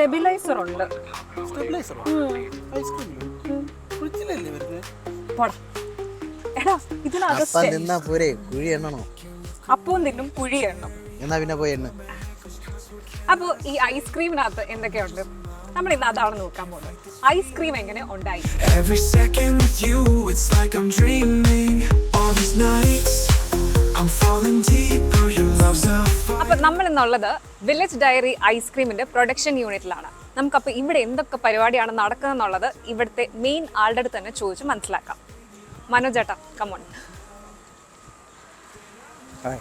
Stabiliser ഉണ്ട്. Stabiliser ഐസ്ക്രീമിലോ? ഫ്രിഡ്ജിലല്ലേ വരുന്നത് പോടാ. എടാ ഇതിനകത്ത് നിന്നാ പോരെ കുഴി എണ്ണണോ? അപ്പവും തിന്നും കുഴി എണ്ണം. എന്നാ പിന്നെ പോയി എണ്ണ. അപ്പോ ഈ ഐസ്ക്രീമിനകത്ത് എന്തൊക്കെയുണ്ട്? നമ്മൾ ഇന്ന് അതാണ് നോക്കാൻ പോകുന്നത്. ഐസ്ക്രീം എങ്ങനെ ഉണ്ടായി Every second with you, it's like I'm dreaming. All these nights, I'm falling deeper. Your love's a fire. അപ്പൊ നമ്മൾ ഇന്നുള്ളത് വില്ലേജ് ഡയറി ഐസ്ക്രീമിന്റെ പ്രൊഡക്ഷൻ യൂണിറ്റിലാണ് നമുക്കപ്പോൾ ഇവിടെ എന്തൊക്കെ പരിപാടിയാണ് നടക്കുന്നതെന്നുള്ളത് ഇവിടുത്തെ മെയിൻ ആളുടെ അടുത്ത് തന്നെ ചോദിച്ച് മനസ്സിലാക്കാം. മനോജ് ചേട്ടാ കമോൺ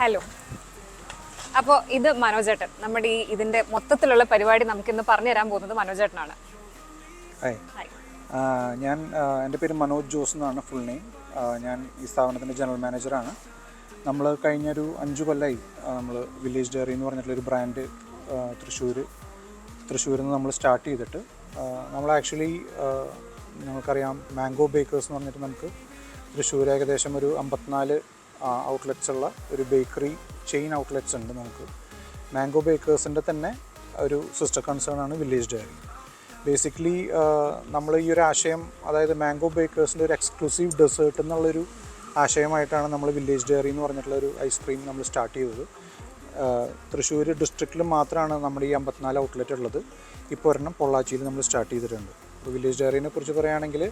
ഹലോ അപ്പോൾ ഇത് മനോജ് മനോജേട്ടൻ നമ്മുടെ ഈ ഇതിന്റെ മൊത്തത്തിലുള്ള പരിപാടി നമുക്ക് ഇന്ന് പറഞ്ഞു തരാൻ പോകുന്നത് മനോജ് ഏട്ടനാണ്. ഞാൻ എന്റെ പേര് മനോജ് ജോസ് എന്നാണ് ഫുൾ നെയിം ഞാൻ ഈ സ്ഥാപനത്തിന്റെ ജനറൽ മാനേജറാണ് നമ്മൾ കഴിഞ്ഞൊരു അഞ്ച് കൊല്ലമായി നമ്മൾ വില്ലേജ് ഡയറി എന്ന് പറഞ്ഞിട്ടുള്ളൊരു ബ്രാൻഡ് തൃശ്ശൂർ തൃശ്ശൂരിൽ നിന്ന് നമ്മൾ സ്റ്റാർട്ട് ചെയ്തിട്ട് നമ്മൾ ആക്ച്വലി നമുക്കറിയാം മാംഗോ ബേക്കേഴ്സ് എന്ന് പറഞ്ഞിട്ട് നമുക്ക് തൃശ്ശൂർ ഏകദേശം ഒരു അമ്പത്തിനാല് ഔട്ട്ലെറ്റ്സ് ഉള്ള ഒരു ബേക്കറി ചെയിൻ ഔട്ട്ലെറ്റ്സ് ഉണ്ട് നമുക്ക്. മാംഗോ ബേക്കേഴ്സിന്റെ തന്നെ ഒരു സിസ്റ്റർ കൺസേൺ ആണ് വില്ലേജ് ഡയറി ബേസിക്കലി നമ്മൾ ഈ ഒരു ആശയം അതായത് മാംഗോ ബേക്കേഴ്സിന്റെ ഒരു എക്സ്ക്ലൂസീവ് ഡെസേർട്ട് എന്നുള്ളൊരു ആശയമായിട്ടാണ് നമ്മൾ വില്ലേജ് ഡയറി എന്ന് പറഞ്ഞിട്ടുള്ള ഒരു ഐസ്ക്രീം നമ്മൾ സ്റ്റാർട്ട് ചെയ്തത്. തൃശ്ശൂർ ഡിസ്ട്രിക്റ്റിൽ മാത്രമാണ് നമ്മുടെ ഈ അമ്പത്തിനാല് ഔട്ട്ലെറ്റ് ഉള്ളത്. ഇപ്പോൾ ഒരെണ്ണം പൊള്ളാച്ചിയിൽ നമ്മൾ സ്റ്റാർട്ട് ചെയ്തിട്ടുണ്ട്. അപ്പോൾ വില്ലേജ് ഡയറിനെ കുറിച്ച് പറയുകയാണെങ്കിൽ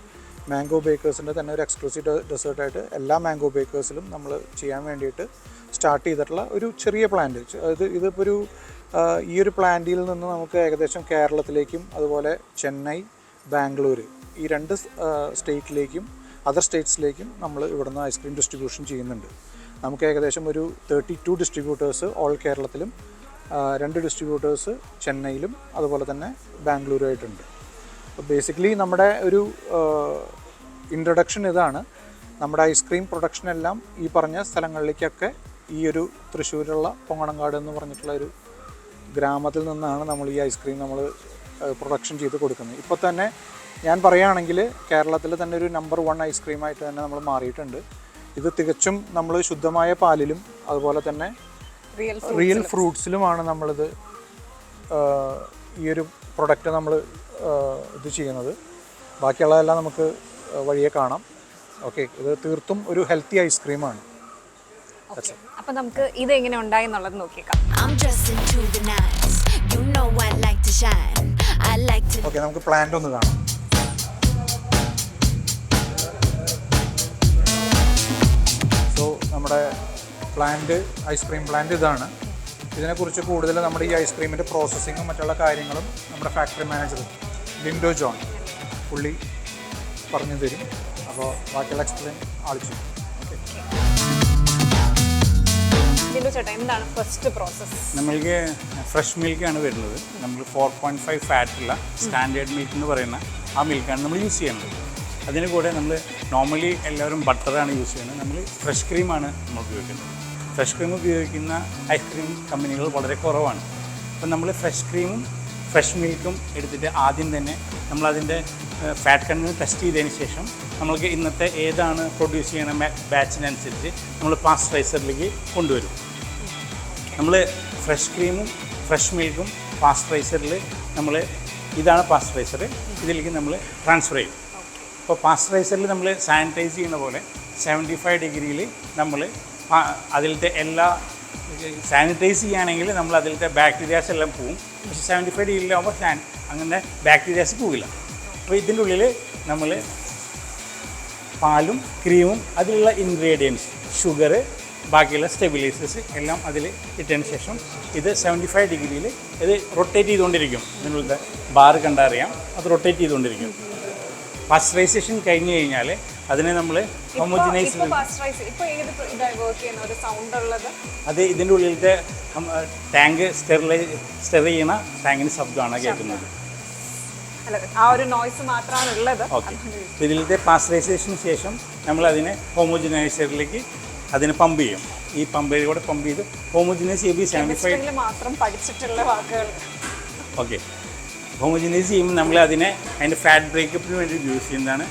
മാംഗോ ബേക്കേഴ്സിന്റെ തന്നെ ഒരു എക്സ്ക്ലൂസീവ് ഡെസേർട്ടായിട്ട് എല്ലാ മാംഗോ ബേക്കേഴ്സിലും നമ്മൾ ചെയ്യാൻ വേണ്ടിയിട്ട് സ്റ്റാർട്ട് ചെയ്തിട്ടുള്ള ഒരു ചെറിയ പ്ലാന്റ് അത് ഇതിപ്പോൾ ഒരു ഈ ഒരു പ്ലാന്റിൽ നിന്ന് നമുക്ക് ഏകദേശം കേരളത്തിലേക്കും അതുപോലെ ചെന്നൈ ബാംഗ്ലൂർ ഈ രണ്ട് സ്റ്റേറ്റിലേക്കും അതർ സ്റ്റേറ്റ്സിലേക്കും നമ്മൾ ഇവിടുന്ന് ഐസ്ക്രീം ഡിസ്ട്രിബ്യൂഷൻ ചെയ്യുന്നുണ്ട്. നമുക്ക് ഏകദേശം ഒരു തേർട്ടി ടു ഡിസ്ട്രിബ്യൂട്ടേഴ്സ് ഓൾ കേരളത്തിലും രണ്ട് ഡിസ്ട്രിബ്യൂട്ടേഴ്സ് ചെന്നൈയിലും അതുപോലെ തന്നെ ബാംഗ്ലൂരും ആയിട്ടുണ്ട് ബേസിക്കലി നമ്മുടെ ഒരു ഇൻട്രൊഡക്ഷൻ ഇതാണ്. നമ്മുടെ ഐസ്ക്രീം പ്രൊഡക്ഷൻ എല്ലാം ഈ പറഞ്ഞ സ്ഥലങ്ങളിലേക്കൊക്കെ ഈ ഒരു തൃശ്ശൂരുള്ള പൊങ്ങണങ്കാട് എന്ന് പറഞ്ഞിട്ടുള്ള ഒരു ഗ്രാമത്തിൽ നിന്നാണ് നമ്മൾ ഈ ഐസ്ക്രീം നമ്മൾ പ്രൊഡക്ഷൻ ചെയ്ത് കൊടുക്കുന്നത്. ഇപ്പോൾ തന്നെ ഞാൻ പറയുകയാണെങ്കിൽ കേരളത്തിൽ തന്നെ ഒരു നമ്പർ വൺ ഐസ്ക്രീമായിട്ട് തന്നെ നമ്മൾ മാറിയിട്ടുണ്ട്. ഇത് തികച്ചും നമ്മൾ ശുദ്ധമായ പാലിലും അതുപോലെ തന്നെ റിയൽ ഫ്രൂട്ട്സിലുമാണ് നമ്മളിത് ഈ ഒരു പ്രൊഡക്റ്റ് നമ്മൾ ഇത് ചെയ്യുന്നത്. ബാക്കിയുള്ളതെല്ലാം നമുക്ക് വഴിയെ കാണാം. ഓക്കെ ഇത് തീർത്തും ഒരു ഹെൽത്തി ഐസ്ക്രീമാണ് അപ്പൊ നമുക്ക് ഇത് എങ്ങനെ ഉണ്ടായി എന്നുള്ളത് നോക്കിയേക്കാം. ഓക്കെ നമുക്ക് പ്ലാന്റ് ഒന്ന് കാണാം. നമ്മുടെ പ്ലാന്റ് ഐസ്ക്രീം പ്ലാന്റ് ഇതാണ്. ഇതിനെക്കുറിച്ച് കൂടുതൽ നമ്മുടെ ഈ ഐസ്ക്രീമിന്റെ പ്രോസസ്സിങ്ങും മറ്റുള്ള കാര്യങ്ങളും നമ്മുടെ ഫാക്ടറി മാനേജർ ലിൻഡോ ജോൺ പുള്ളി പറഞ്ഞു തരും. അപ്പോൾ ബാക്കിയുള്ള എക്സ്പ്ലെയിൻ ആളിച്ചു ഓക്കെ എന്താണ് ഫസ്റ്റ് പ്രോസസ്സ് നമ്മൾക്ക് ഫ്രഷ് മിൽക്കാണ് വരുന്നത്. നമ്മൾ ഫോർ പോയിന്റ് ഫൈവ് ഫാറ്റുള്ള സ്റ്റാൻഡേർഡ് മിൽക്ക് എന്ന് പറയുന്ന ആ മിൽക്കാണ് നമ്മൾ യൂസ് ചെയ്യുന്നത് അതിന് കൂടെ നമ്മൾ നോർമലി എല്ലാവരും ബട്ടറാണ് യൂസ് ചെയ്യുന്നത്. നമ്മൾ ഫ്രഷ് ക്രീമാണ് നമ്മൾ ഉപയോഗിക്കുന്നത്. ഫ്രഷ് ക്രീം ഉപയോഗിക്കുന്ന ഐസ്ക്രീം കമ്പനികൾ വളരെ കുറവാണ്. അപ്പം നമ്മൾ ഫ്രഷ് ക്രീമും ഫ്രഷ് മിൽക്കും എടുത്തിട്ട് ആദ്യം തന്നെ നമ്മളതിന്റെ ഫാറ്റ് കണ്ടന്റ് ടെസ്റ്റ് ചെയ്തതിന് ശേഷം നമ്മൾക്ക് ഇന്നത്തെ ഏതാണ് പ്രൊഡ്യൂസ് ചെയ്യുന്ന ബാച്ചിനനുസരിച്ച് നമ്മൾ പാസ്റ്ററൈസറിലേക്ക് കൊണ്ടുവരും. നമ്മൾ ഫ്രഷ് ക്രീമും ഫ്രഷ് മിൽക്കും പാസ്റ്ററൈസറിൽ നമ്മൾ ഇതാണ് പാസ്റ്ററൈസർ ഇതിലേക്ക് നമ്മൾ ട്രാൻസ്ഫർ ചെയ്യും. അപ്പോൾ പാസ്ചറൈസറിൽ നമ്മൾ സാനിറ്റൈസ് ചെയ്യുന്ന പോലെ സെവന്റി ഫൈവ് ഡിഗ്രിയിൽ നമ്മൾ അതിലത്തെ എല്ലാ സാനിറ്റൈസ് ചെയ്യുകയാണെങ്കിൽ നമ്മൾ അതിലത്തെ ബാക്ടീരിയാസ് എല്ലാം പോവും. പക്ഷേ സെവന്റി ഫൈവ് ഡിഗ്രിയിലാകുമ്പോൾ സാൻ അങ്ങനെ ബാക്ടീരിയാസ് പോവില്ല. അപ്പോൾ ഇതിന്റെ ഉള്ളിൽ നമ്മൾ പാലും ക്രീമും അതിലുള്ള ഇൻഗ്രീഡിയൻസ് ഷുഗർ ബാക്കിയുള്ള സ്റ്റെബിലൈസേഴ്സ് എല്ലാം അതിൽ ഇട്ടതിന് ശേഷം ഇത് സെവന്റി ഫൈവ് ഡിഗ്രിയിൽ ഇത് റൊട്ടേറ്റ് ചെയ്തുകൊണ്ടിരിക്കും. ഇതിനുള്ള ബാർ കണ്ടറിയാം. അത് റൊട്ടേറ്റ് ചെയ്തുകൊണ്ടിരിക്കും. പാസ്ചറൈസേഷൻ കഴിഞ്ഞു കഴിഞ്ഞാൽ അതിനെ നമ്മൾ ഹോമോജിനൈസ് അത് ഇതിന്റെ ഉള്ളിലത്തെ ടാങ്ക് സ്റ്റെറിലൈ സ്റ്റെർ ചെയ്യുന്ന ടാങ്കിന് ശബ്ദമാണ് കേൾക്കുന്നത്. ആ ഒരു നോയ്സ് മാത്രമാണ് ഉള്ളത്. ഇതിലത്തെ പാസ്റ്ററൈസേഷന് ശേഷം നമ്മൾ അതിനെ ഹോമോജിനൈസറിലേക്ക് അതിനെ പമ്പ് ചെയ്യും. ഈ പമ്പിലൂടെ പമ്പ് ചെയ്ത് ഹോമോജിനൈസ് ചെയ്ത് മാത്രം പഠിച്ചിട്ടുള്ള വാക്കുകൾ ഓക്കെ ഹോമോജിനൈസ് ചെയ്യുമ്പോൾ നമ്മൾ അതിനെ അതിന്റെ ഫാറ്റ് ബ്രേക്കപ്പിന് വേണ്ടി യൂസ് ചെയ്യുന്നതാണ്.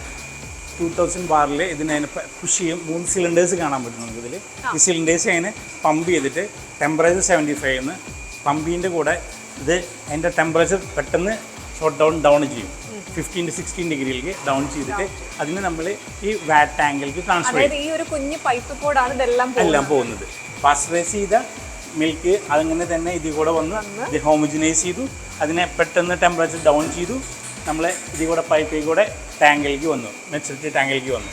ടൂ തൗസൻഡ് ബാറിൽ ഇതിനെ അതിനെ പുഷ് ചെയ്യും. മൂന്ന് സിലിണ്ടേഴ്സ് കാണാൻ പറ്റും നമുക്കിതിൽ ഈ സിലിണ്ടേഴ്സ് അതിനെ പമ്പ് ചെയ്തിട്ട് ടെമ്പറേച്ചർ സെവന്റി ഫൈവ് എന്ന് പമ്പിന്റെ കൂടെ ഇത് അതിന്റെ ടെമ്പറേച്ചർ പെട്ടെന്ന് ഷോട്ട് ഡൗൺ ഡൗൺ ചെയ്യും. ഫിഫ്റ്റീൻ ടു സിക്സ്റ്റീൻ ഡിഗ്രിയിലേക്ക് ഡൗൺ ചെയ്തിട്ട് അതിന് നമ്മൾ ഈ വാറ്റ് ടാങ്കിലേക്ക് ട്രാൻസ്ഫർ ചെയ്യും. ഈ ഒരു കുഞ്ഞു പൈപ്പ് കൂടാണ് ഇതെല്ലാം എല്ലാം പോകുന്നത്. പാസ്റ്ററൈസ് ചെയ്ത മിൽക്ക് അതങ്ങനെ തന്നെ ഇതിൽ കൂടെ വന്ന് ഇത് ഹോമജിനൈസ് ചെയ്തു. അതിനെ പെട്ടെന്ന് ടെമ്പറേച്ചർ ഡൗൺ ചെയ്തു. നമ്മൾ ഇതിൽ കൂടെ പൈപ്പിൽ കൂടെ ടാങ്കിലേക്ക് വന്നു. മെച്ചൂരിറ്റി ടാങ്കിലേക്ക് വന്നു.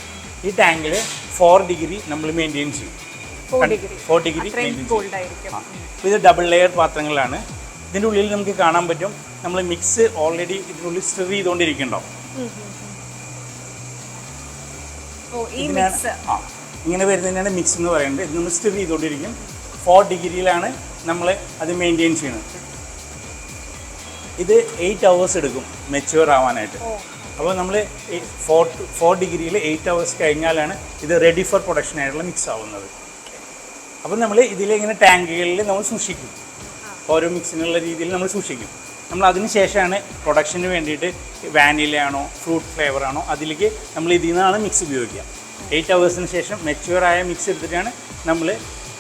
ഈ ടാങ്കിൽ ഫോർ ഡിഗ്രി നമ്മൾ മെയിന്റെയിൻ ചെയ്യും. ഫോർ ഡിഗ്രി അപ്പോൾ ഇത് ഡബിൾ ലെയർ പാത്രങ്ങളാണ്. ഇതിന്റെ ഉള്ളിൽ നമുക്ക് കാണാൻ പറ്റും. നമ്മൾ മിക്സ് ഓൾറെഡി ഇതിനുള്ളിൽ സ്റ്റിർ ചെയ്തുകൊണ്ടിരിക്കുന്നുണ്ടോ ഇങ്ങനെ വരുന്നതിനാണ് മിക്സ് എന്ന് പറയുന്നത്. ഇത് നമ്മൾ സ്റ്റിർ ചെയ്തുകൊണ്ടിരിക്കും. ഫോർ ഡിഗ്രിയിലാണ് നമ്മൾ അത് മെയിന്റെയിൻ ചെയ്യുന്നത് ഇത് എയ്റ്റ് അവേഴ്സ് എടുക്കും മെച്ചുവർ ആവാനായിട്ട്. അപ്പോൾ നമ്മൾ ഫോർ ഫോർ ഡിഗ്രിയിൽ എയ്റ്റ് അവേഴ്സ് കഴിഞ്ഞാലാണ് ഇത് റെഡി ഫോർ പ്രൊഡക്ഷൻ ആയിട്ടുള്ള മിക്സ് ആവുന്നത്. അപ്പോൾ നമ്മൾ ഇതിലിങ്ങനെ ടാങ്കുകളിൽ നമ്മൾ സൂക്ഷിക്കും. ഓരോ മിക്സിനുള്ള രീതിയിൽ നമ്മൾ സൂക്ഷിക്കും. നമ്മൾ അതിന് ശേഷമാണ് പ്രൊഡക്ഷന് വേണ്ടിയിട്ട് വാനിലയാണോ ഫ്രൂട്ട് ഫ്ലേവർ ആണോ അതിലേക്ക് നമ്മൾ ഇതിൽ നിന്നാണ് മിക്സ് ഉപയോഗിക്കുക. എയ്റ്റ് അവേഴ്സിന് ശേഷം മെച്ചുവർ ആയ മിക്സ് എടുത്തിട്ടാണ് നമ്മൾ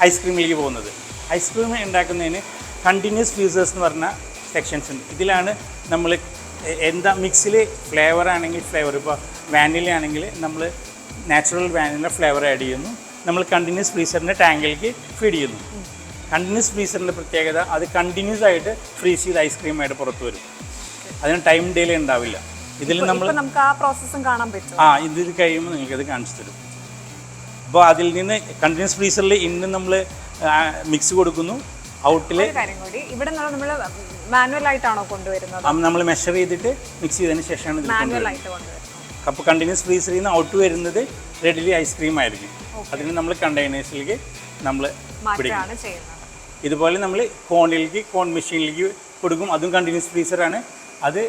ഐസ്ക്രീമിലേക്ക് പോകുന്നത്. ഐസ്ക്രീം ഉണ്ടാക്കുന്നതിന് കണ്ടിന്യൂസ് ഫ്യൂസേഴ്സ് എന്ന് പറഞ്ഞ സെക്ഷൻസ് ഉണ്ട്. ഇതിലാണ് നമ്മൾ എന്താ മിക്സിൽ ഫ്ലേവർ ആണെങ്കിൽ ഫ്ലേവർ ഇപ്പോൾ വാനില ആണെങ്കിൽ നമ്മൾ നാച്ചുറൽ വാനില ഫ്ലേവർ ആഡ് ചെയ്യുന്നു. നമ്മൾ കണ്ടിന്യൂസ് ഫ്രീസറിന്റെ ടാങ്കിലേക്ക് ഫീഡ് ചെയ്യുന്നു. കണ്ടിന്യൂസ് ഫ്രീസറിന്റെ പ്രത്യേകത അത് കണ്ടിന്യൂസ് ആയിട്ട് ഫ്രീസ് ചെയ്ത് ഐസ്ക്രീമായിട്ട് പുറത്ത് വരും. അതിന് ടൈം ഡിലേ ഉണ്ടാവില്ല. ഇതിൽ നമ്മൾ നമുക്ക് ആ പ്രോസസ്സും കാണാൻ പറ്റും. ആ ഇത് കഴിയുമ്പോൾ നിങ്ങൾക്കത് കാണിച്ചു തരും. അപ്പോൾ അതിൽ നിന്ന് കണ്ടിന്യൂസ് ഫ്രീസറിൽ ഇന്ന് നമ്മൾ മിക്സ് കൊടുക്കുന്നു. ഔട്ടിൽ കാര്യം കൂടി ഇവിടെ നമ്മൾ മാനുവൽ ആയിട്ടാണോ കൊണ്ടുവരുന്നത്? നമ്മൾ മെഷർ ചെയ്തിട്ട് മിക്സ് ചെയ്തതിന് ശേഷമാണ് ഇത് മാനുവൽ കൊണ്ടുവരുന്നത്. ആയിട്ട് കൊണ്ടുവരുന്നത്. അപ്പോൾ കണ്ടിന്യൂസ് ഫ്രീസറിൽ നിന്ന് ഔട്ട് വരുന്നത് റെഡിലി ഐസ്ക്രീം ആയിരിക്കും. അതിന് നമ്മൾ കണ്ടെയ്നേഴ്സിലേക്ക് നമ്മൾ പിടിക്കും. ഇതുപോലെ നമ്മൾ കോണിലേക്ക് കോൺ മെഷീനിലേക്ക് കൊടുക്കും. അതും കണ്ടിന്യൂസ് ഫ്രീസറാണ്. അത്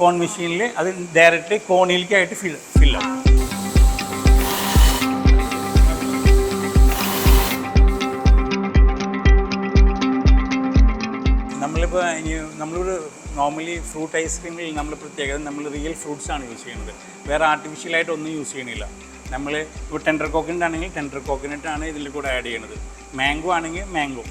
കോൺ മെഷീനിൽ അത് ഡയറക്റ്റ് കോണിലേക്കായിട്ട് ഫിൽ ഫില്ലാവും നമ്മളിപ്പോൾ ഇനി നമ്മളൊരു നോർമലി ഫ്രൂട്ട് ഐസ്ക്രീമിൽ നമ്മൾ പ്രത്യേകത നമ്മൾ റിയൽ ഫ്രൂട്ട്സ് ആണ് യൂസ് ചെയ്യുന്നത്. വേറെ ആർട്ടിഫിഷ്യലായിട്ട് ഒന്നും യൂസ് ചെയ്യണില്ല നമ്മൾ ഇപ്പോൾ ടെൻഡർ കോക്കനട്ട് ആണെങ്കിൽ ടെൻഡർ കോക്കനട്ട് ആണ് ഇതിൽ കൂടെ ആഡ് ചെയ്യണത് മാംഗോ ആണെങ്കിൽ മാംഗോ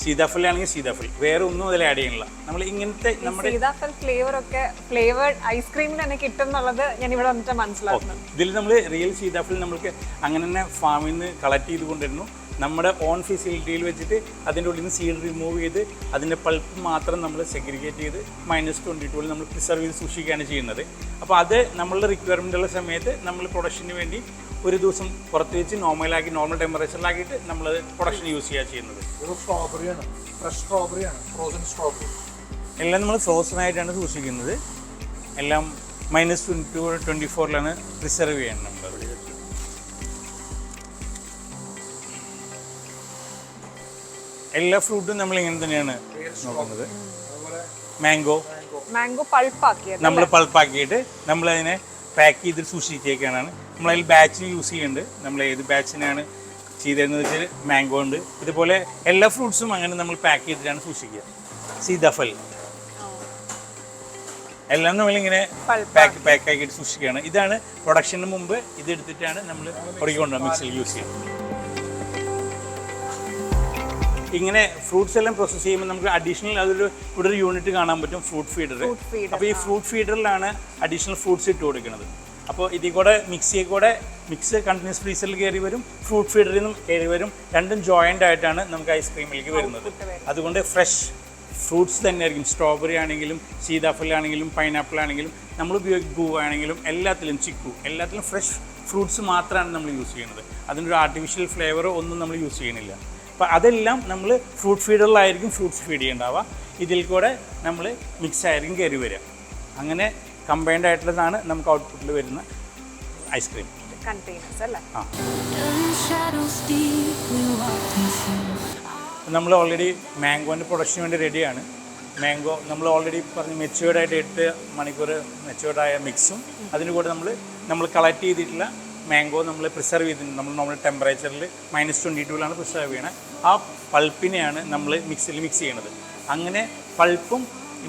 സീതാഫൽ ആണെങ്കിൽ സീതാഫൽ വേറെ ഒന്നും അതിൽ ആഡ് ചെയ്യണില്ല നമ്മൾ ഇങ്ങനത്തെ നമ്മുടെ സീതാഫൽ ഫ്ലേവർ ഒക്കെ ഫ്ലേവേർഡ് ഐസ്ക്രീമിൽ തന്നെ കിട്ടും എന്നുള്ളത് ഞാൻ ഇവിടെ വന്നിട്ട് മനസ്സിലാക്കുന്നു ഇതിൽ നമ്മൾ റിയൽ സീതാഫൽ നമ്മൾക്ക് അങ്ങനെ തന്നെ ഫാമിൽ നിന്ന് കളക്ട് ചെയ്ത് കൊണ്ടിരുന്നു നമ്മുടെ ഓൺ ഫെസിലിറ്റിയിൽ വെച്ചിട്ട് അതിന്റെ ഉള്ളിൽ നിന്ന് സീഡ് റിമൂവ് ചെയ്ത് അതിന്റെ പൾപ്പ് മാത്രം നമ്മൾ സെഗ്രിഗേറ്റ് ചെയ്ത് മൈനസ് ട്വന്റി ടൂവിൽ നമ്മൾ പ്രിസർവ് ചെയ്ത് സൂക്ഷിക്കുകയാണ് ചെയ്യുന്നത്. അപ്പോൾ അത് നമ്മളുടെ റിക്വയർമെന്റ് ഉള്ള സമയത്ത് നമ്മൾ പ്രൊഡക്ഷന് വേണ്ടി ഒരു ദിവസം പുറത്ത് വെച്ച് നോർമലാക്കി നോർമൽ ടെമ്പറേച്ചറിലാക്കിയിട്ട് നമ്മൾ പ്രൊഡക്ഷൻ യൂസ് ചെയ്യുക ചെയ്യുന്നത്. സ്ട്രോബെറിയാണ് ഫ്രഷ് സ്ട്രോബെറിയാണ് ഫ്രോസൺ സ്ട്രോബെറി എല്ലാം നമ്മൾ ഫ്രോസൺ ആയിട്ടാണ് സൂക്ഷിക്കുന്നത്. എല്ലാം മൈനസ് ട്വന്റി ടു ട്വന്റി ഫോറിലാണ് പ്രിസർവ് ചെയ്യുന്നത്. നമ്മൾ എല്ലാ ഫ്രൂട്ടും നമ്മൾ ഇങ്ങനെ തന്നെയാണ് നോക്കുന്നത്. മാംഗോ മാംഗോ പൾപ്പാക്കിയത് നമ്മൾ പൾപ്പാക്കിയിട്ട് നമ്മൾ അതിനെ പാക്ക് ചെയ്ത് സൂക്ഷിച്ചേക്കാണ് നമ്മൾ അതിൽ ബാച്ച് യൂസ് ചെയ്യുന്നുണ്ട്. നമ്മൾ ഏത് ബാച്ചിനാണ് ചെയ്തതെന്ന് വെച്ചാൽ മാംഗോ ഉണ്ട്. ഇതുപോലെ എല്ലാ ഫ്രൂട്ട്സും അങ്ങനെ നമ്മൾ പാക്ക് ചെയ്തിട്ടാണ് സൂക്ഷിക്കുക. സീതാഫൽ. എല്ലാം നമ്മൾ ഇങ്ങനെ പാക്ക് പാക്ക് ആക്കിയിട്ട് സൂക്ഷിക്കുകയാണ്. ഇതാണ് പ്രൊഡക്ഷന് മുമ്പ് ഇത് എടുത്തിട്ടാണ് നമ്മൾ പൊടിക്കൊണ്ട് മിക്സിൽ യൂസ് ചെയ്യുന്നത്. ഇങ്ങനെ ഫ്രൂട്ട്സ് എല്ലാം പ്രോസസ്സ് ചെയ്യുമ്പോൾ നമുക്ക് അഡീഷണൽ അതൊരു ഇവിടെ ഒരു യൂണിറ്റ് കാണാൻ പറ്റും ഫ്രൂട്ട് ഫീഡർ അപ്പോൾ ഈ ഫ്രൂട്ട് ഫീഡറിലാണ് അഡീഷണൽ ഫ്രൂട്ട്സ് ഇട്ട് കൊടുക്കുന്നത്. അപ്പോൾ ഇതിൽ കൂടെ മിക്സിയെ കൂടെ മിക്സ് കണ്ടിന്യൂസ് ഫ്രീസറിൽ കയറി വരും ഫ്രൂട്ട് ഫീഡറിൽ നിന്നും കയറി വരും. രണ്ടും ജോയിന്റ് ആയിട്ടാണ് നമുക്ക് ഐസ്ക്രീമിലേക്ക് വരുന്നത്. അതുകൊണ്ട് ഫ്രഷ് ഫ്രൂട്ട്സ് തന്നെ തന്നെയായിരിക്കും സ്ട്രോബെറി ആണെങ്കിലും സീതാഫൽ ആണെങ്കിലും പൈനാപ്പിൾ ആണെങ്കിലും നമ്മൾ ഉപയോഗിക്കുന്ന ഗൂ ആണെങ്കിലും എല്ലാത്തിലും ചിക്കു എല്ലാത്തിലും ഫ്രഷ് ഫ്രൂട്ട്സ് മാത്രമാണ് നമ്മൾ യൂസ് ചെയ്യുന്നത്. അതിനൊരു ആർട്ടിഫിഷ്യൽ ഫ്ലേവറോ ഒന്നും നമ്മൾ യൂസ് ചെയ്യണില്ല അപ്പോൾ അതെല്ലാം നമ്മൾ ഫ്രൂട്ട് ഫീഡറിലായിരിക്കും ഫ്രൂട്ട്സ് ഫീഡ് ചെയ്യേണ്ടാവുക. ഇതിൽ കൂടെ നമ്മൾ മിക്സ് ആയിരിക്കും കയറി വരിക. അങ്ങനെ കമ്പൈൻഡ് ആയിട്ടുള്ളതാണ് നമുക്ക് ഔട്ട്പുട്ടിൽ വരുന്ന ഐസ്ക്രീം കണ്ടെയ്നേഴ്സ് അല്ലേ? ആ. നമ്മൾ ഓൾറെഡി മാംഗോന്റെ പ്രൊഡക്ഷന് വേണ്ടി റെഡിയാണ് മാംഗോ നമ്മൾ ഓൾറെഡി പറഞ്ഞ് മെച്ചുവേർഡായിട്ട് എട്ട് മണിക്കൂർ മെച്ചുവേർഡായ മിക്സും അതിന് കൂടെ നമ്മൾ നമ്മൾ കളക്ട് ചെയ്തിട്ടുള്ള മാംഗോ നമ്മൾ പ്രിസർവ് ചെയ്തിട്ടുണ്ട്. നമ്മൾ നോർമൽ ടെമ്പറേച്ചറിൽ മൈനസ് ട്വന്റി ടൂവിലാണ് പ്രിസർവ് ചെയ്യണത് ആ പൾപ്പിനെയാണ് നമ്മൾ മിക്സിൽ മിക്സ് ചെയ്യണത്. അങ്ങനെ പൾപ്പും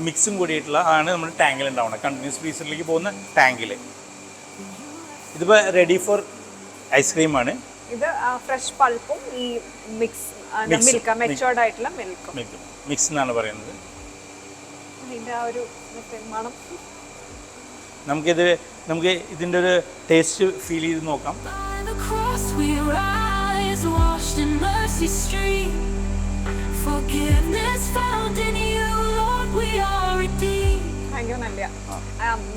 മിക്സും കൂടിയിട്ടുള്ള ആണ് നമ്മുടെ ടാങ്കിൽ ഉണ്ടാവുന്നത് കണ്ടിന്യൂസ് ഫ്രീസറിലേക്ക് പോകുന്ന ടാങ്കിൽ ഇതിപ്പോൾ റെഡി ഫോർ ഐസ്ക്രീമാണ് ഇത് ഫ്രഷ് പൾപ്പും ഈ മിക്സ് മിൽക്ക് mix. ആയിട്ടുള്ള മിൽക്കും മിൽക്ക് മിക്സ് എന്നാണ് പറയുന്നത്. ആ ഒരു മണം. നമുക്കിത് നമുക്ക് ഇതിന്റെ ഒരു ടേസ്റ്റ് ഫീൽ ചെയ്ത് നോക്കാം.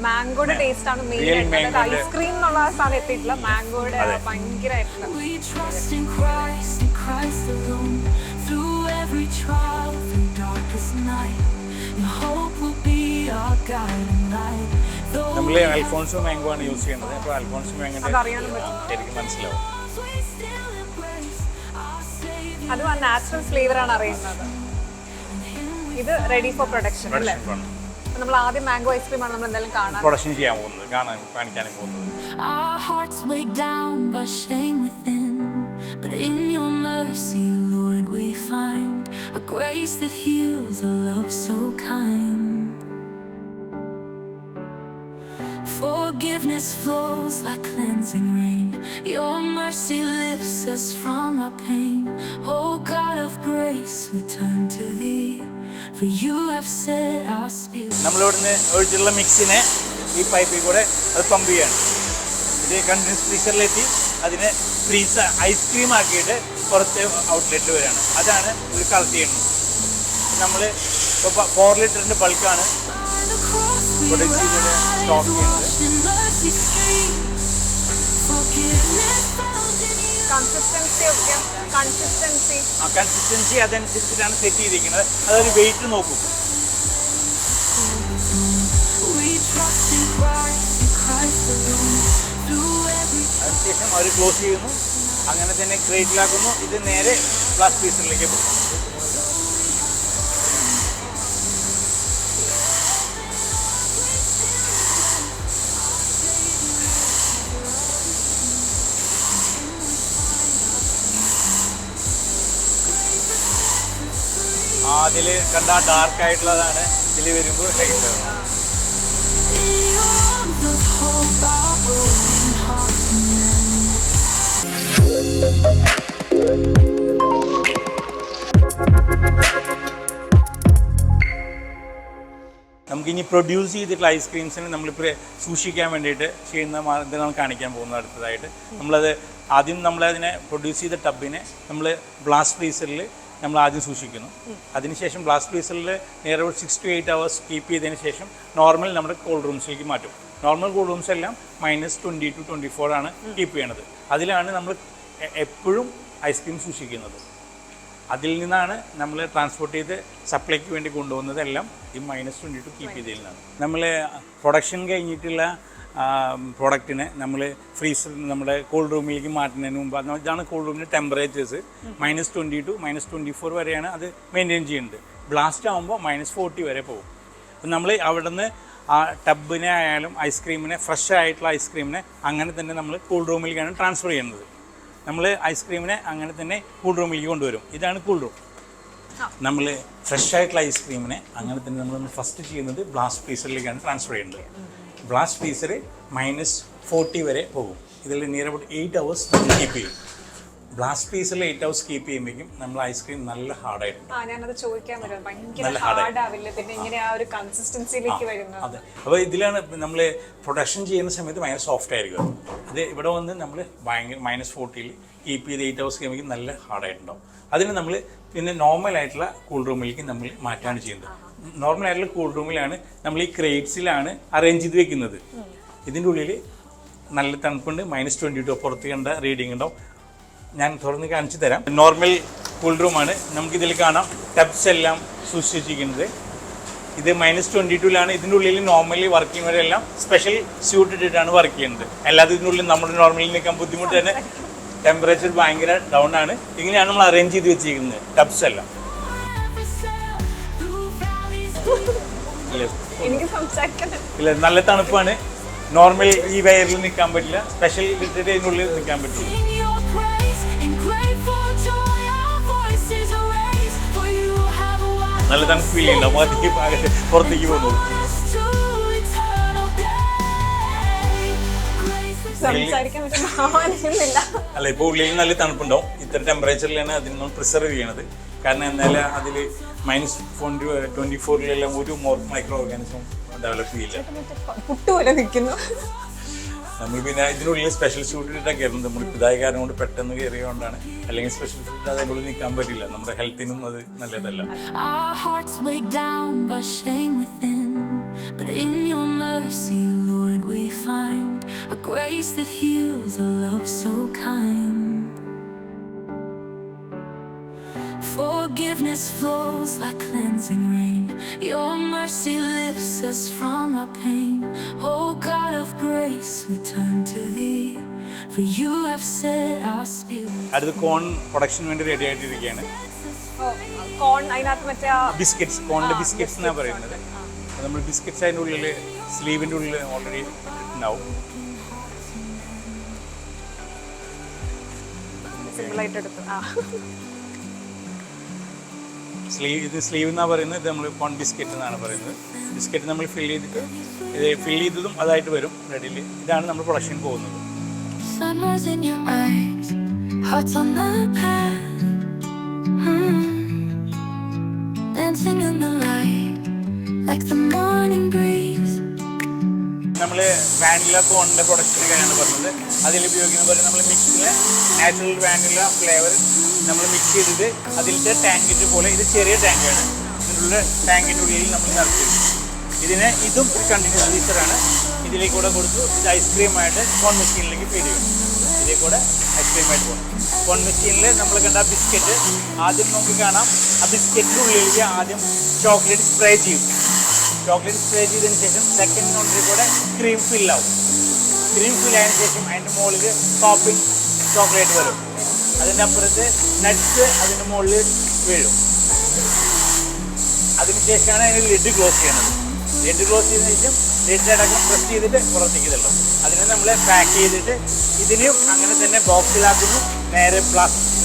മാംഗോയുടെ ടേസ്റ്റ് ആണ് മെയിൻ ആയിട്ട് ഐസ്ക്രീം എന്നുള്ള ആ സാധനം എത്തിയിട്ടില്ല മാംഗോയുടെ ഭയങ്കരമായിട്ടുള്ള. നമ്മൾ അൽഫോൺസ് മാംഗോ ആണ് യൂസ് ചെയ്യുന്നത്. അപ്പോൾ അൽഫോൺസ് മാംഗോ എനിക്ക് മനസ്സിലാവും. അത് നാച്ചുറൽ ഫ്ലേവർ ആണ് അറിയുന്നത്. ഇത് റെഡി ഫോർ പ്രൊഡക്ഷൻ നമ്മൾ ആദ്യം മാംഗോ ഐസ്ക്രീം ആണ് നമ്മൾ എന്തായാലും കാണാൻ പ്രൊഡക്ഷൻ ചെയ്യാൻ പോകുന്നത്. കാണാൻ കാണിക്കാനും പോകുന്നത്. Forgiveness flows like cleansing rain. Your mercy lifts us from our pain. Oh God of grace, we turn to thee. For you have set our spirit. നമ്മളിവിടുന്ന് ഒഴിച്ചുള്ള മിക്സിനെ ഈ പൈപ്പിൽ കൂടെ അത് പമ്പ് ചെയ്യാണ് ഇത് കണ്ടിന്യൂസ് ഫ്രീസറിലെത്തി അതിനെ ഫ്രീസ് ഐസ്ക്രീം ആക്കിയിട്ട് പുറത്ത് ഔട്ട്ലെറ്റ് വരികയാണ് അതാണ് ഇത് കളക്ട് ചെയ്യുന്നത് നമ്മൾ ഇപ്പോൾ ഫോർ ലിറ്ററിന്റെ ബൾക്കാണ് stock rise, ചെയ്യുന്നത്. കൺസിസ്റ്റൻസി ഒക്കെ കൺസിസ്റ്റൻസി ആ കൺസിസ്റ്റൻസി അതനുസരിച്ചിട്ടാണ് സെറ്റ് ചെയ്തിരിക്കുന്നത്. അതൊരു വെയിറ്റ് നോക്കും. അതിനുശേഷം അവർ ക്ലോസ് ചെയ്യുന്നു. അങ്ങനെ തന്നെ ക്രേറ്റിലാക്കുന്നു ഇത് നേരെ ഗ്ലാസ് പീസറിലേക്ക് പോകും അതിൽ കണ്ട ഡാർക്ക് ആയിട്ടുള്ളതാണ് ഇതിൽ വരുമ്പോൾ ലൈറ്റ്. നമുക്കിനി പ്രൊഡ്യൂസ് ചെയ്തിട്ടുള്ള ഐസ്ക്രീംസിന് നമ്മളിപ്പോൾ സൂക്ഷിക്കാൻ വേണ്ടിയിട്ട് ചെയ്യുന്ന മാർഗമാണ് കാണിക്കാൻ പോകുന്നത് അടുത്തതായിട്ട് നമ്മളത് ആദ്യം നമ്മളതിനെ പ്രൊഡ്യൂസ് ചെയ്ത ടബിനെ നമ്മൾ ബ്ലാസ്റ്റ് ഫ്രീസറിൽ നമ്മൾ ആദ്യം സൂക്ഷിക്കുന്നു. അതിനുശേഷം ബ്ലാസ്റ്റ് ഫ്രീസറിൽ near about six to eight hours keep ചെയ്തതിന് ശേഷം നോർമൽ നമ്മുടെ കോൾഡ് റൂംസിലേക്ക് മാറ്റും. നോർമൽ കൂൾ റൂംസ് എല്ലാം minus twenty to twenty four ആണ് കീപ്പ് ചെയ്യണത്. അതിലാണ് നമ്മൾ എപ്പോഴും ഐസ്ക്രീം സൂക്ഷിക്കുന്നത്. അതിൽ നിന്നാണ് നമ്മൾ ട്രാൻസ്പോർട്ട് ചെയ്ത് സപ്ലൈക്ക് വേണ്ടി കൊണ്ടുപോകുന്നതെല്ലാം ഈ മൈനസ് ട്വന്റി ടു കീപ്പ് ചെയ്തതിൽ നിന്നാണ്. നമ്മൾ പ്രൊഡക്ഷൻ കഴിഞ്ഞിട്ടുള്ള പ്രോഡക്റ്റിനെ നമ്മൾ ഫ്രീസർ നമ്മുടെ കോൾഡ് റൂമിലേക്ക് മാറ്റുന്നതിന് മുമ്പ് അതാണ് ഇതാണ് കോൾഡ് റൂമിന്റെ temperatures minus twenty to minus twenty four വരെയാണ് അത് മെയിന്റെയിൻ ചെയ്യുന്നത്. ബ്ലാസ്റ്റ് ആകുമ്പോൾ മൈനസ് ഫോർട്ടി വരെ പോകും. അപ്പം നമ്മൾ അവിടെ നിന്ന് ആ ടബിനെ ആയാലും ഐസ്ക്രീമിനെ ഫ്രഷ് ആയിട്ടുള്ള ഐസ്ക്രീമിനെ അങ്ങനെ തന്നെ നമ്മൾ കൂൾ റൂമിലേക്കാണ് ട്രാൻസ്ഫർ ചെയ്യുന്നത്. നമ്മൾ ഐസ്ക്രീമിനെ അങ്ങനെ തന്നെ കൂൾ റൂമിലേക്ക് കൊണ്ടുവരും. ഇതാണ് കൂൾ റൂം നമ്മൾ ഫ്രഷ് ആയിട്ടുള്ള ഐസ്ക്രീമിനെ അങ്ങനെ തന്നെ നമ്മൾ ഫസ്റ്റ് ചെയ്യുന്നത് ബ്ലാസ്റ്റ് ഫ്രീസറിലേക്കാണ് ട്രാൻസ്ഫർ ചെയ്യുന്നത്. ബ്ലാസ്റ്റ് ഫീസർ മൈനസ് ഫോർട്ടി വരെ പോകും. ഇതിൽ near about eight hours keep ചെയ്യും. ബ്ലാസ്റ്റ് ഫീസിൽ എയ്റ്റ് അവേഴ്സ് കീപ്പ് ചെയ്യുമ്പോഴേക്കും നമ്മൾ ഐസ്ക്രീം നല്ല ഹാർഡായിട്ടുണ്ട് ആ ഞാനത് ചോദിക്കാൻ വരും ഭയങ്കര നല്ല hard ആയി. ഹാർഡ് ആവില്ല? പിന്നെ ഇങ്ങനെ ആ ഒരു കൺസിസ്റ്റൻസിയിലേക്ക് വരുന്നത്. അതെ. അപ്പോൾ ഇതിലാണ് നമ്മൾ പ്രൊഡക്ഷൻ ചെയ്യുന്ന സമയത്ത് ഭയങ്കര സോഫ്റ്റ് ആയിരിക്കും അത്. ഇവിടെ വന്ന് നമ്മൾ ഭയങ്കര മൈനസ് ഫോർട്ടിയിൽ കീപ്പ് ചെയ്ത് എയ്റ്റ് അവേഴ്സ് കഴിയുമ്പോൾ നല്ല ഹാർഡായിട്ടുണ്ടാവും അതിന് നമ്മൾ പിന്നെ നോർമൽ ആയിട്ടുള്ള കൂൾ റൂമിലേക്ക് നമ്മൾ മാറ്റാണ് ചെയ്യുന്നത്. നോർമൽ ആയിട്ടുള്ള കൂൾ റൂമിലാണ് നമ്മൾ ഈ ക്രേറ്റ്സിലാണ് അറേഞ്ച് ചെയ്ത് വെക്കുന്നത്. ഇതിന്റെ ഉള്ളിൽ നല്ല തണുപ്പുണ്ട് മൈനസ് ട്വന്റി ടു പുറത്ത് കണ്ട റീഡിംഗ് ഉണ്ടാവും. ഞാൻ തുറന്ന് കാണിച്ചു തരാം. നോർമൽ കൂൾ റൂമാണ് നമുക്കിതിൽ കാണാം ടബ്സ് എല്ലാം സൂക്ഷിച്ചിരിക്കുന്നത്. ഇത് മൈനസ് ട്വന്റി ടുവിലാണ് ഇതിന്റെ ഉള്ളിൽ നോർമലി വർക്ക് ചെയ്യുന്നവരെല്ലാം സ്പെഷ്യൽ സ്യൂട്ട് ഇട്ടിട്ടാണ് വർക്ക് ചെയ്യുന്നത്. അല്ലാതെ ഇതിന്റെ ഉള്ളിൽ നമ്മുടെ നോർമലി നിൽക്കാൻ ബുദ്ധിമുട്ട് തന്നെ ടെമ്പറേച്ചർ ഭയങ്കര ഡൗൺ ആണ്. ഇങ്ങനെയാണ് നമ്മൾ അറേഞ്ച് ചെയ്ത് വെച്ചിരിക്കുന്നത് ടബ്സ് എല്ലാം. ഇല്ലേ നല്ല തണുപ്പാണ്. നോർമൽ ഈ വയറിൽ നിൽക്കാൻ പറ്റില്ല. സ്പെഷ്യൽ ഉള്ളിൽ ഇതിനുള്ളിൽ നിൽക്കാൻ പറ്റില്ല നല്ല തണുപ്പ് ഫീൽ ചെയ്യില്ല പുറത്തേക്ക് പോകുന്നു. അല്ല ഇപ്പൊ ഉള്ളിൽ നല്ല തണുപ്പുണ്ടാവും. ഇത്ര ടെമ്പറേച്ചറിലാണ് അതിനൊന്നും നമ്മൾ പ്രിസർവ് ചെയ്യണത്. കാരണം എന്നാലും അതിൽ മൈനസ് ട്വന്റി ഫോറിലെല്ലാം ഒരു മൈക്രോ ഓർഗാനിസം ഡെവലപ്പ് ചെയ്യില്ല. പുട്ടുപോലെ നിൽക്കുന്നു നമ്മൾ പിന്നെ ഇതിനുള്ളിൽ സ്പെഷ്യൽ ഷൂട്ട് ഇട്ടാണ് കയറുന്നത്. നമ്മൾ പിതായകാരം കാരണം കൊണ്ട് പെട്ടെന്ന് കയറിയതുകൊണ്ടാണ്. അല്ലെങ്കിൽ സ്പെഷ്യൽ ഷൂട്ട് അതിനുള്ളിൽ നിൽക്കാൻ പറ്റില്ല. നമ്മുടെ ഹെൽത്തിനും അത് നല്ലതല്ല. But in your mercy, Lord, we find a grace that heals, a love so kind. Forgiveness flows like cleansing rain. Your mercy lifts us from our pain. Oh God of grace, we turn to thee. For you have set our spirit. അടുത്ത് കോൺ production വേണ്ടി ready ആയിട്ടിരിക്കുകയാണ് കോൺ അതിനകത്ത് മറ്റേ ആ biscuits കോണിന്റെ biscuits എന്നാണ് പറയുന്നത് നമ്മൾ biscuits അതിന്റെ ഉള്ളിൽ സ്ലീവിന്റെ ഉള്ളിൽ ഓൾറെഡി ഉണ്ടാവും സിമ്പിളായിട്ട് എടുത്തു ആ സ്ലീവ് ഇത് സ്ലീവ് എന്നാണ് പറയുന്നത് ഇത് നമ്മൾ കോൺ ബിസ്ക്കറ്റ് എന്നാണ് പറയുന്നത് ബിസ്ക്കറ്റ് നമ്മൾ ഫിൽ ചെയ്തിട്ട് ഇത് ഫിൽ ചെയ്തതും അതായിട്ട് വരും റെഡിയിൽ ഇതാണ് നമ്മൾ പ്രൊഡക്ഷൻ പോകുന്നത്. Hmm. Like the morning breeze. നമ്മൾ വാനില കോണിന്റെ പ്രൊഡക്ഷന്റെ കാര്യമാണ് പറഞ്ഞത്. അതിൽ ഉപയോഗിക്കുന്ന പോലെ നമ്മൾ മിക്സിൽ നാച്ചുറൽ വാനില ഫ്ലേവർ നമ്മൾ മിക്സ് ചെയ്തിട്ട് അതിലത്തെ ടാങ്കിന്റെ പോലെ ഇത് ചെറിയ ടാങ്കാണ് ഇതിനുള്ള ടാങ്കിന്റെ ഉള്ളിൽ നമ്മൾ നിറച്ചു ഇതിന് ഇതും ഒരു കണ്ടിന്യൂസ് ഫീച്ചറാണ് ഇതിലേക്ക് കൂടെ കൊടുത്തു ഇത് ഐസ്ക്രീമായിട്ട് കോൺ മെഷീനിലേക്ക് ഫീഡ് ചെയ്യും. ഇതിലേക്ക് കൂടെ ഐസ്ക്രീമായിട്ട് പോകും കോൺ മെഷീനിൽ നമ്മൾ കണ്ട ബിസ്ക്കറ്റ് ആദ്യം നമുക്ക് കാണാം. ആ ബിസ്ക്കറ്റിന്റെ ഉള്ളിലേക്ക് ആദ്യം ചോക്ലേറ്റ് സ്പ്രേ ചെയ്യും. ചോക്ലേറ്റ് സ്പ്രേ ചെയ്തതിന് ശേഷം സെക്കൻഡ് കൗണ്ടറിൽ കൂടെ ക്രീം ഫില്ലാവും ക്രീം ഫില്ലായതിനു ശേഷം അതിന്റെ മുകളിൽ ടോപ്പിംഗ് ചോക്ലേറ്റ് വരും. അതിന്റെ അപ്പുറത്ത് നട്ട്സ് അതിന്റെ മുകളിൽ വീഴും. അതിനുശേഷമാണ് അതിന് ലിഡ് ക്ലോസ് ചെയ്യണത് ലിഡ് ക്ലോസ് ചെയ്തതിനു ശേഷം ലിഡ് അടക്കം പ്രസ് ചെയ്തിട്ട് പുറത്തേക്ക് തള്ളും. അതിനെ നമ്മൾ പാക്ക് ചെയ്തിട്ട് ഇതിനെയും അങ്ങനെ തന്നെ ബോക്സിലാക്കുന്നു നേരെ plastic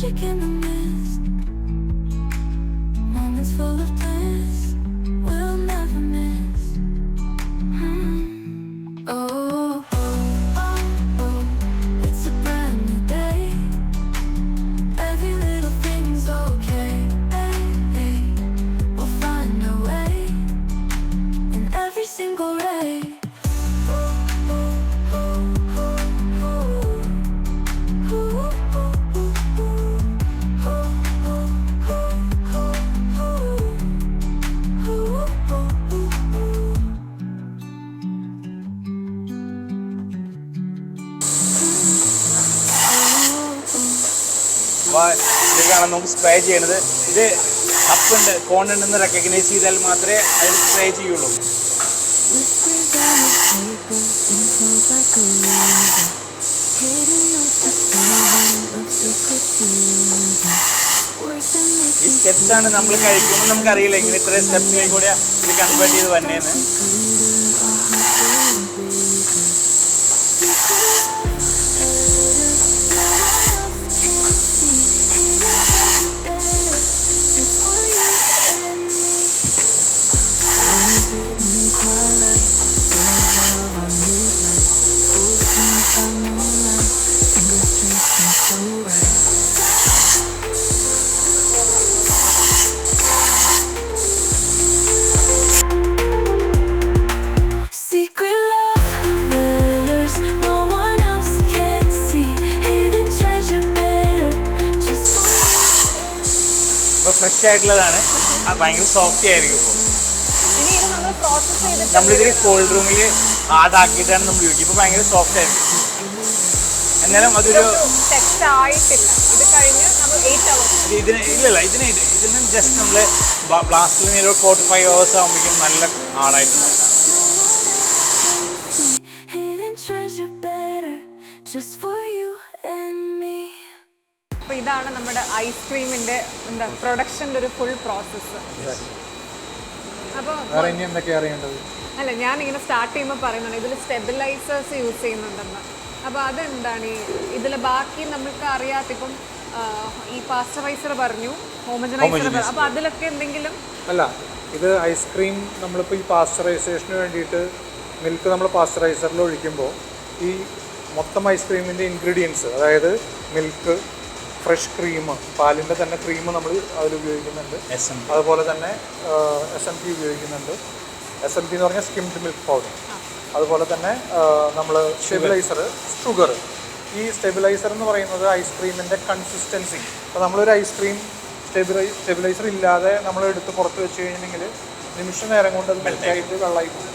magic in the mist. Moments full of bliss അപ്പോൾ ഇത് കാണാൻ നമുക്ക് സ്പ്രേ ചെയ്യണത്. ഇത് കപ്പുണ്ട് കോണുണ്ടെന്ന് റെക്കഗ്നൈസ് ചെയ്താൽ മാത്രമേ അതിൽ സ്പ്രേ ചെയ്യുള്ളൂ. ഈ സ്റ്റെപ്സ് ആണ് നമ്മൾ കഴിക്കുമ്പോൾ നമുക്കറിയില്ല ഇങ്ങനെ ഇത്രയും സ്റ്റെപ്സിലേക്ക് കൂടിയാ ഇത് കൺവേർട്ട് ചെയ്ത് വന്നേന്ന്. ഫ്രഷ് ആയിട്ടുള്ളതാണ്. ആ ഭയങ്കര സോഫ്റ്റ് ആയിരിക്കും ഇപ്പോൾ ഇനി ഇത് നമ്മൾ പ്രോസസ് ചെയ്തിട്ട് നമ്മളിതിൽ കോൾഡ് റൂമിൽ ഹാർഡാക്കിയിട്ടാണ് നമ്മൾ ഉപയോഗിക്കുക. ഇപ്പോൾ ഭയങ്കര സോഫ്റ്റ് ആയിരിക്കും. എന്നാലും അതൊരു ഇതിന് ഇല്ലല്ല ഇതിന് ഇത് ഇതിന് ജസ്റ്റ് നമ്മൾ ബ്ലാസ്റ്റിൽ ഒരു ഫോർട്ടി ഫൈവ് ഹവേഴ്സ് ആകുമ്പോഴേക്കും നല്ല ഹാർഡായിട്ടുണ്ടാവും just for you and me. അപ്പൊ ഇതാണ് നമ്മുടെ ഐസ്ക്രീമിന്റെ എന്താ പ്രൊഡക്ഷന്റെ ഒരു ഫുൾ പ്രോസസ്സ് അപ്പോൾ അല്ല ഞാൻ ഇങ്ങനെ സ്റ്റാർട്ട് ചെയ്യുമ്പോൾ പറയുന്നുണ്ട് ഇതിൽ സ്റ്റെബിലൈസേഴ്സ് യൂസ് ചെയ്യുന്നുണ്ടെന്ന്. അപ്പോൾ അതെന്താണ്? ഈ ഇതിൽ ബാക്കി നമ്മൾക്ക് അറിയാത്ത ഇപ്പം ഈ പാസ്റ്ററൈസർ പറഞ്ഞു ഹോമജനൈസർ പറഞ്ഞു. അപ്പോൾ അതിലൊക്കെ എന്തെങ്കിലും? അല്ല ഇത് ഐസ്ക്രീം നമ്മളിപ്പോൾ ഈ പാസ്ചറൈസേഷന് വേണ്ടിയിട്ട് മിൽക്ക് നമ്മൾ പാസ്റ്ററൈസറിൽ ഒഴിക്കുമ്പോൾ ഈ മൊത്തം ഐസ്ക്രീമിന്റെ ഇൻഗ്രീഡിയൻസ് അതായത് മിൽക്ക് ഫ്രഷ് ക്രീം പാലിന്റെ തന്നെ ക്രീം നമ്മൾ അതിൽ ഉപയോഗിക്കുന്നുണ്ട്. എസ് എം അതുപോലെ തന്നെ എസ് എം പി ഉപയോഗിക്കുന്നുണ്ട്. എസ് എം പി എന്ന് പറഞ്ഞാൽ സ്കിംഡ് മിൽക്ക് പൗഡർ അതുപോലെ തന്നെ നമ്മൾ സ്റ്റെബിലൈസർ ഷുഗർ ഈ സ്റ്റെബിലൈസർ എന്ന് പറയുന്നത് ഐസ്ക്രീമിന്റെ കൺസിസ്റ്റൻസി അപ്പോൾ നമ്മളൊരു ഐസ്ക്രീം സ്റ്റെബിലൈ സ്റ്റെബിലൈസർ ഇല്ലാതെ നമ്മൾ എടുത്ത് പുറത്ത് വെച്ച് കഴിഞ്ഞിട്ടുണ്ടെങ്കിൽ നിമിഷ നേരം കൊണ്ട് അത് മെൽറ്റായിട്ട് വെള്ളമായി പോകും.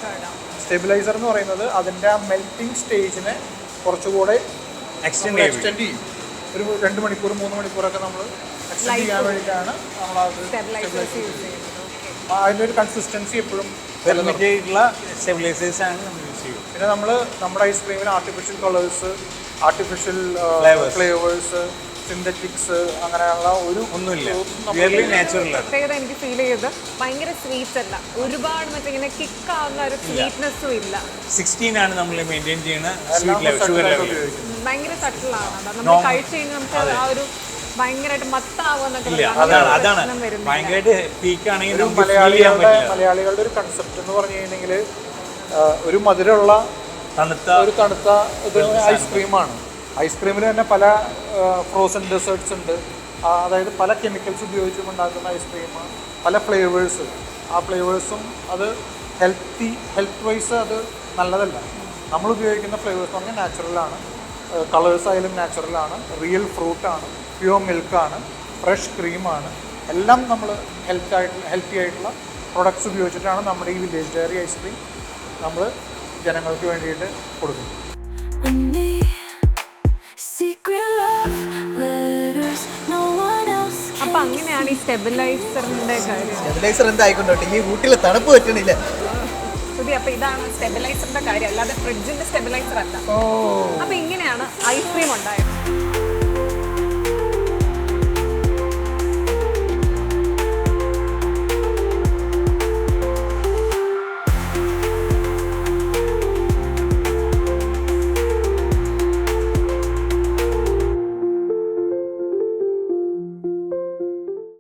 സ്റ്റെബിലൈസർ എന്ന് പറയുന്നത് അതിന്റെ ആ മെൽറ്റിംഗ് സ്റ്റേജിനെ കുറച്ചുകൂടെ എക്സ്റ്റെൻഡ് ചെയ്യും. ഒരു രണ്ട് മണിക്കൂർ മൂന്ന് മണിക്കൂറൊക്കെ നമ്മൾ എക്സ്റ്റെൻഡ് ചെയ്യാൻ വേണ്ടിയിട്ടാണ് ചെയ്യുന്നത്. ആ, അതിന്റെ ഒരു കൺസിസ്റ്റൻസി എപ്പോഴും ആയിട്ടുള്ള സ്റ്റെബിലൈസേഴ്സ് ആണ് നമ്മൾ യൂസ് ചെയ്യുക. പിന്നെ നമ്മൾ നമ്മുടെ ഐസ്ക്രീമിന് artificial colours artificial. Flavours synthetics അങ്ങനെയുള്ള ഒരു ഒന്നുമില്ല. പ്യുവർലി നാച്ചുറൽ ആണ്. പ്രത്യേകത എനിക്ക് ഫീൽ ചെയ്തത് ഭയങ്കര സ്വീറ്റ് അല്ല. ഒരുപാട് മറ്റേ ഇങ്ങനെ കിക്ക് ആവുന്ന ഒരു സ്വീറ്റ്നെസ്സും ഇല്ല. സിക്സ്റ്റീൻ ആണ് നമ്മൾ മെയിന്റെയിൻ ചെയ്യുന്ന സ്വീറ്റ് ലെവൽ ഷുഗർ ലെവൽ. ഭയങ്കര സട്ടിലാണ് നമ്മൾ കഴിച്ചു കഴിഞ്ഞാൽ നമുക്ക് ആ ഒരു ഭയങ്കരമായിട്ട് മത്താവുന്നൊക്കെ അതാണ് അതാണ്. ഭയങ്കരമായിട്ട് മലയാളികളുടെ ഒരു കൺസെപ്റ്റ് എന്ന് പറഞ്ഞു കഴിഞ്ഞിട്ടുണ്ടെങ്കിൽ ഒരു മധുരമുള്ള തണുത്ത ഒരു തണുത്ത ഐസ്ക്രീമാണ് ഐസ്ക്രീമിൽ തന്നെ പല ഫ്രോസൺ ഡെസേർട്സ് ഉണ്ട്. അതായത് പല കെമിക്കൽസ് ഉപയോഗിച്ചും ഉണ്ടാക്കുന്ന ഐസ്ക്രീം പല ഫ്ലേവേഴ്സ് ആ ഫ്ലേവേഴ്സും അത് ഹെൽത്തി ഹെൽത്ത് വൈസ് അത് നല്ലതല്ല. നമ്മൾ ഉപയോഗിക്കുന്ന ഫ്ലേവേഴ്സ് പറഞ്ഞാൽ നാച്ചുറലാണ് കളേഴ്സ് ആയാലും നാച്ചുറലാണ് റിയൽ ഫ്രൂട്ടാണ് പ്യുവർ മിൽക്കാണ് ഫ്രഷ് ക്രീമാണ് എല്ലാം നമ്മൾ ഹെൽത്ത് ആയിട്ടുള്ള ഹെൽത്തി ആയിട്ടുള്ള പ്രൊഡക്ട്സ് ഉപയോഗിച്ചിട്ടാണ് നമ്മുടെ ഈ വില്ലേജ് ഡയറി ഐസ്ക്രീം നമ്മൾ ജനങ്ങൾക്ക് വേണ്ടിയിട്ട് കൊടുക്കുന്നത്. ഈ സ്റ്റെബിലൈസറിന്റെ കാര്യം. സ്റ്റെബിലൈസർ എന്തായിക്കൊണ്ടോട്ടെ ഈ വീട്ടിലെ തണുപ്പ് പറ്റണില്ല. സുധി അപ്പൊ ഇതാണ് സ്റ്റെബിലൈസറിന്റെ കാര്യം. അല്ലാതെ ഫ്രിഡ്ജിന്റെ സ്റ്റെബിലൈസർ അല്ല. അപ്പൊ ഇങ്ങനെയാണ് ഐസ്ക്രീം ഉണ്ടായത്.